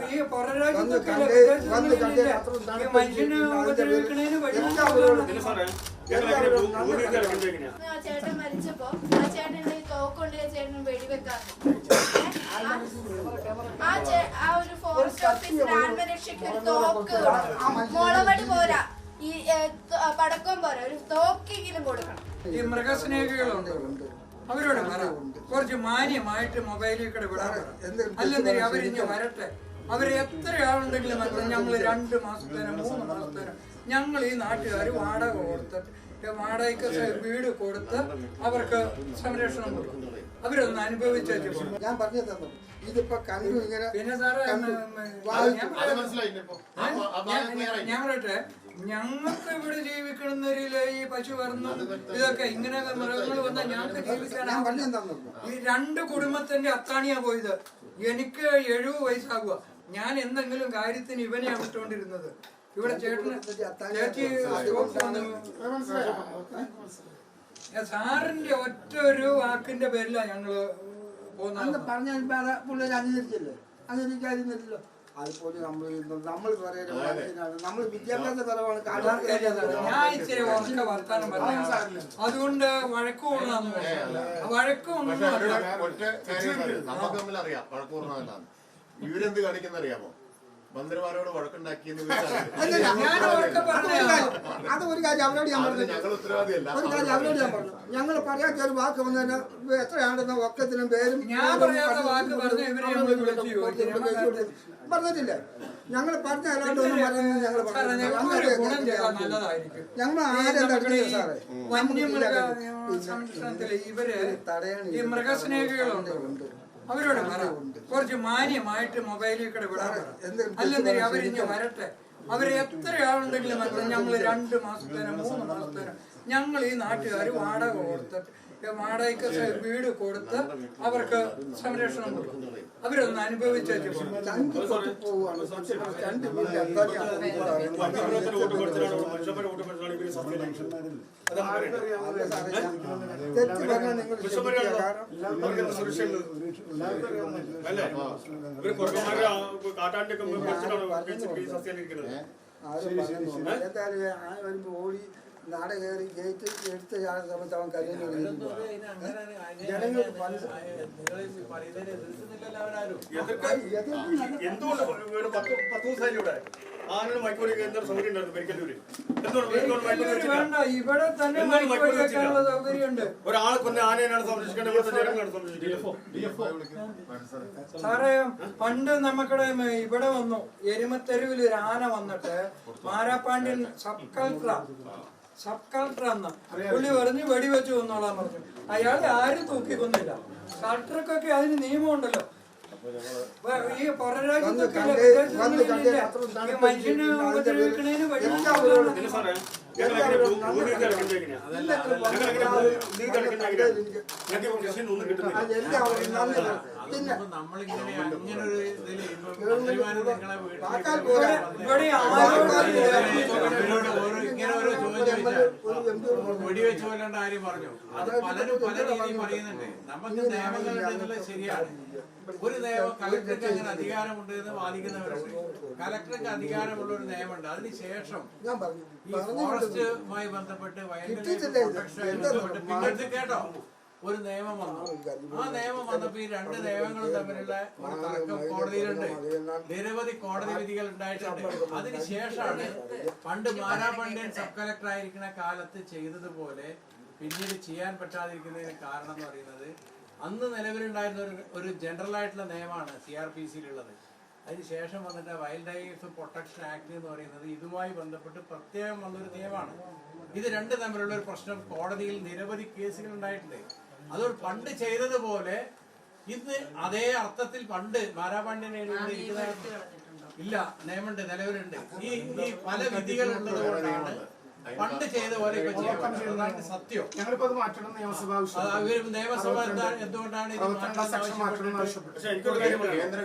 ഈ മനുഷ്യന് ഉപദ്രവിക്കണേന് ചേട്ടൻ മരിച്ചപ്പോ ആ ചേട്ടന്റെ ഈ തോക്കൊണ്ട് ചേട്ടൻ ആ ചേ- ആ ഒരു ഫോറസ്റ്റ് ഓഫീസർ ആത്മരക്ഷയ്ക്ക് ഒരു തോക്ക് മുളവടി പോരാ. ഈ പടക്കം പോരാ. ഒരു തോക്കെങ്കിലും കൊടുക്കണം. ഈ മൃഗസ്നേഹികളുണ്ട്. അവരോട് പറ. കുറച്ച് മാന്യമായിട്ട് മൊബൈലിൽ കൂടെ വിടാറ് അല്ലെന്നേരം അവരിഞ്ഞ് വരട്ടെ. അവർ എത്ര ആളുണ്ടെങ്കിലും ഞങ്ങൾ രണ്ട് മാസത്തേനും മൂന്ന് മാസത്തേനും ഞങ്ങൾ ഈ നാട്ടുകാർ വാടക കൊടുത്തിട്ട് വാടകയ്ക്ക് വീട് കൊടുത്ത് അവർക്ക് സംരക്ഷണം കൊടുക്കും. അവരൊന്ന് അനുഭവിച്ച ഞാൻ പറഞ്ഞു തന്നു ഇതിപ്പോ കണ്ടു ഇങ്ങനെ പിന്നെ സാറേ ഞാൻ പറയട്ടെ ഞങ്ങൾക്ക് ഇവിടെ ജീവിക്കണമെന്നൊരിൽ ഈ പശു പറന്നു ഇതൊക്കെ ഇങ്ങനെ മൃഗങ്ങൾ വന്നാൽ ഞങ്ങൾക്ക് ജീവിക്കാൻ ഈ രണ്ട് കുടുംബത്തിന്റെ അത്താണിയാ പോയത്. എനിക്ക് എഴുപത് വയസ്സാകുക ഞാൻ എന്തെങ്കിലും കാര്യത്തിന് ഇവനെ വിട്ടുകൊണ്ടിരുന്നത്. ഇവിടെ ചേട്ടന് ചേച്ചി സാറിന്റെ ഒറ്റ ഒരു വാക്കിന്റെ പേരിലാണ് ഞങ്ങൾ അന്ന് പോകുന്നത് പറഞ്ഞ പുള്ളിയെ അംഗീകരിച്ചില്ലേ? അംഗീകരിക്കാതിരുന്നില്ലല്ലോ. അതുപോലെ നമ്മൾ നമ്മൾ നമ്മൾ അതുകൊണ്ട് വഴക്ക് ഒന്നും അറിയാം. നമുക്ക് തമ്മിൽ അറിയാം ഇവരെന്ത് കാണിക്കുന്ന അറിയാമോ മന്ത്രിമാരോട് വഴക്കുണ്ടാക്കിയെന്ന് അത് ഒരു കാര്യം അവരോട് ഞാൻ പറഞ്ഞു ഒരു കാര്യം അവരോട് ഞാൻ പറഞ്ഞു ഞങ്ങൾ പറയാത്ത ഒരു വാക്ക് വന്നതിന് എത്രയാണ്ടെന്ന ഒക്കത്തിനും പേരും ഞാൻ പറയാത്ത വാക്ക് പറഞ്ഞ ഇവരെ നമ്മൾ വിളിച്ച് ചോദിക്കും. പറഞ്ഞിട്ടില്ല? ഞങ്ങൾ പറഞ്ഞ അല്ലാണ്ട് ഒന്നും പറയുന്നത് ഞങ്ങൾ ഞങ്ങൾ ആരെന്താ സാറേ? വന്യമൃഗ സംരക്ഷണത്തിൽ ഇവർ ഈ മൃഗസ്നേഹികളുണ്ട്. അവരോട് പറ കുറച്ച് മാന്യമായിട്ട് മൊബൈലിൽ കൂടെ വിടാൻ പറ. അല്ലെന്നേരം അവരിഞ്ഞ് വരട്ടെ. അവർ എത്ര ആളുണ്ടെങ്കിലും ഞങ്ങൾ രണ്ട് മാസത്തേനും മൂന്ന് മാസത്തേനും ഞങ്ങൾ ഈ നാട്ടുകാർ വാടക കൊടുത്തിട്ട് വാടകയ്ക്ക് വീട് കൊടുത്ത് അവർക്ക് സംരക്ഷണം കൊടുക്കും അവരൊന്ന് അനുഭവിച്ചു എന്തായാലും ആ വരുമ്പോ ഓടി നാട് കയറി ഗേറ്റ് എടുത്ത് ചാടുന്ന സമയത്ത് അവൻ എന്തുകൊണ്ട് ഇവിടെ തന്നെ സൗകര്യമുണ്ട്. ഒരാളെ കൊന്ന സംരക്ഷിക്കേണ്ടത് ഇവിടുത്തെ സാറേ പണ്ട് നമുക്കിടെ ഇവിടെ വന്നു എരുമത്തെരുവിൽ ഒരു ആന വന്നിട്ട് മാരാപ്പാണ്ഡ്യൻ സബ് കളക്ടറാ സബ് കളക്ടർ അന്ന് പുള്ളി പറഞ്ഞ് വെടിവെച്ച് കൊന്നോളാൻ പറഞ്ഞു. അയാളെ ആരും തൂക്കിക്കൊന്നില്ല. കളക്ടർക്കൊക്കെ അതിന് നിയമമുണ്ടല്ലോ. ഈ പുറരാജ്യത്തൊക്കെ മനുഷ്യന് ഉപദ്രവിക്കണേന് വഴി പിന്നെ വെടിവെച്ച് കൊല്ലേണ്ട കാര്യം പറഞ്ഞു അത് പലരും പല രീതിയിൽ പറയുന്നുണ്ട് നമുക്ക് നിയമങ്ങളുണ്ട് എന്നുള്ളത് ശരിയാണ് ഒരു നിയമം കലക്ടർക്ക് അങ്ങനെ അധികാരമുണ്ട് എന്ന് വാദിക്കുന്നവരുണ്ട് കലക്ടർക്ക് അധികാരമുള്ള ഒരു നിയമമുണ്ട് അതിനുശേഷം ഈ ഫോറസ്റ്റുമായി ബന്ധപ്പെട്ട് വയനാട്. ബന്ധപ്പെട്ട് പിന്നെ കേട്ടോ ഒരു നിയമം വന്നു. ആ നിയമം വന്നപ്പോ ഈ രണ്ട് നിയമങ്ങളും തമ്മിലുള്ള ഒരു തർക്കം കോടതിയിലുണ്ട്. നിരവധി കോടതി വിധികൾ ഉണ്ടായിട്ടുണ്ട്. അതിനുശേഷമാണ് പണ്ട് മാരാപണ്ഡ്യൻ സബ് കളക്ടർ ആയിരിക്കുന്ന കാലത്ത് ചെയ്തതുപോലെ പിന്നീട് ചെയ്യാൻ പറ്റാതിരിക്കുന്നതിന് കാരണം എന്ന് പറയുന്നത് അന്ന് നിലവിലുണ്ടായിരുന്ന ഒരു ഒരു ജനറൽ ആയിട്ടുള്ള നിയമമാണ് സി ആർ പി സിയിലുള്ളത്. അതിനുശേഷം വന്നിട്ട് വൈൽഡ് ലൈഫ് പ്രൊട്ടക്ഷൻ ആക്ട് എന്ന് പറയുന്നത് ഇതുമായി ബന്ധപ്പെട്ട് പ്രത്യേകം വന്നൊരു നിയമമാണ്. ഇത് രണ്ട് തമ്മിലുള്ള ഒരു പ്രശ്നം കോടതിയിൽ നിരവധി കേസുകൾ ഉണ്ടായിട്ടുണ്ട്. അതുകൊണ്ട് പണ്ട് ചെയ്തതുപോലെ ഇന്ന് അതേ അർത്ഥത്തിൽ പണ്ട് മാരാപാണ്ഡ്യനെ ഇല്ല നിയമമുണ്ട് നിലവിലുണ്ട്. ഈ ഈ പല വിധികൾ ഉള്ളത് കൊണ്ടാണ് പണ്ട് ചെയ്ത പോലെ ഇപ്പൊ ചെയ്യാൻ സത്യം. ഞങ്ങളിപ്പോ അത് മാറ്റണം നിയമസഭ എന്തുകൊണ്ടാണ് കേന്ദ്ര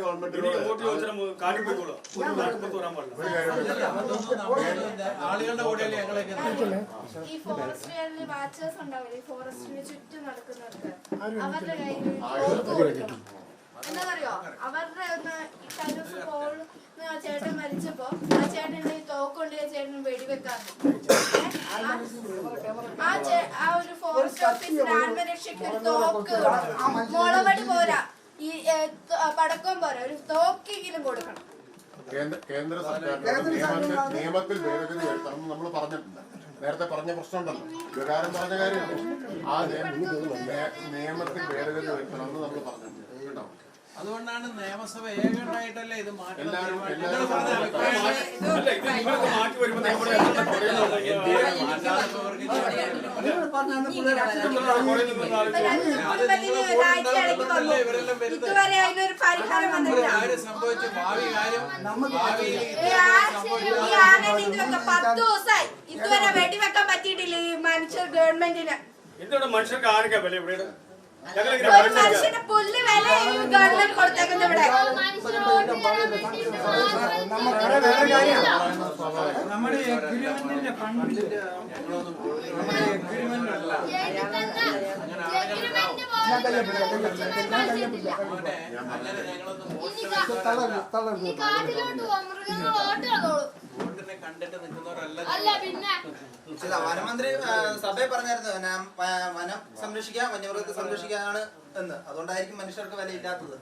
ആളുകളുടെ കൂടെയല്ലേ ഞങ്ങളൊക്കെ ഈ ഫോറസ്റ്റ് വാച്ചേഴ്സ് ഉണ്ടാവില്ലേ? ഫോറസ്റ്റിന് ചുറ്റും നടക്കുന്നവർക്ക് അവരുടെ കയ്യിൽ തോക്ക് എന്താ അവരുടെ ഒന്ന് ചേട്ടൻ മരിച്ചപ്പോ ആ ചേട്ടന്റെ ആ ചേട്ടൻ വെടിവെക്കാറുണ്ട് ആ ചേ- ആ ഒരു ഫോറസ്റ്റ് ഓഫീസിന് ആത്മരക്ഷയ്ക്ക് ഒരു തോക്ക് കൊടുക്കണം. മുളവടി പോരാ. ഈ പടക്കം പോരാ ഒരു തോക്കെങ്കിലും കൊടുക്കണം. കേന്ദ്ര സർക്കാർ നിയമത്തിൽ നിയമത്തിൽ ഭേദഗതി വരുത്തണം നമ്മൾ പറഞ്ഞിട്ടുണ്ട്. നേരത്തെ പറഞ്ഞ പ്രശ്നമുണ്ടല്ലോ. വികാരം പറഞ്ഞ കാര്യമല്ലോ ആ നിയമത്തിൽ ഭേദഗതി വരുത്തണമെന്ന് നമ്മൾ പറഞ്ഞിട്ടുണ്ട്. കേട്ടോ? അതുകൊണ്ടാണ് നിയമസഭ ഏകണ്ടായിട്ടല്ലേ ഇത് ഇതുവരെ അതിനൊരു പരിഹാരം പത്ത് ദിവസമായി ഇതുവരെ വെടിവെക്കാൻ പറ്റിയിട്ടില്ല ഈ മനുഷ്യ ഗവൺമെന്റിന്? ഇതോടെ മനുഷ്യർക്ക് ആർക്കാ വില ഇവിടെ? ഒരു മനുഷ്യന് പുല്ല് വില ഈ ഗവൺമെന്റ് കൊടുത്തേക്കുന്നത് ഇവിടെ. നമ്മുടെ വേറെ കാര്യമാണ് നമ്മുടെ എഗ്രിമെന്റിന്റെ ഫണ്ടിന്റെ നമ്മുടെ എഗ്രിമെന്റ് അല്ല വനമന്ത്രി സഭയെ പറഞ്ഞായിരുന്നു വനം സംരക്ഷിക്കുക വന്യമൃഗത്തെ സംരക്ഷിക്കാനാണ് എന്ന് അതുകൊണ്ടായിരിക്കും മനുഷ്യർക്ക് വിലയില്ലാത്തത്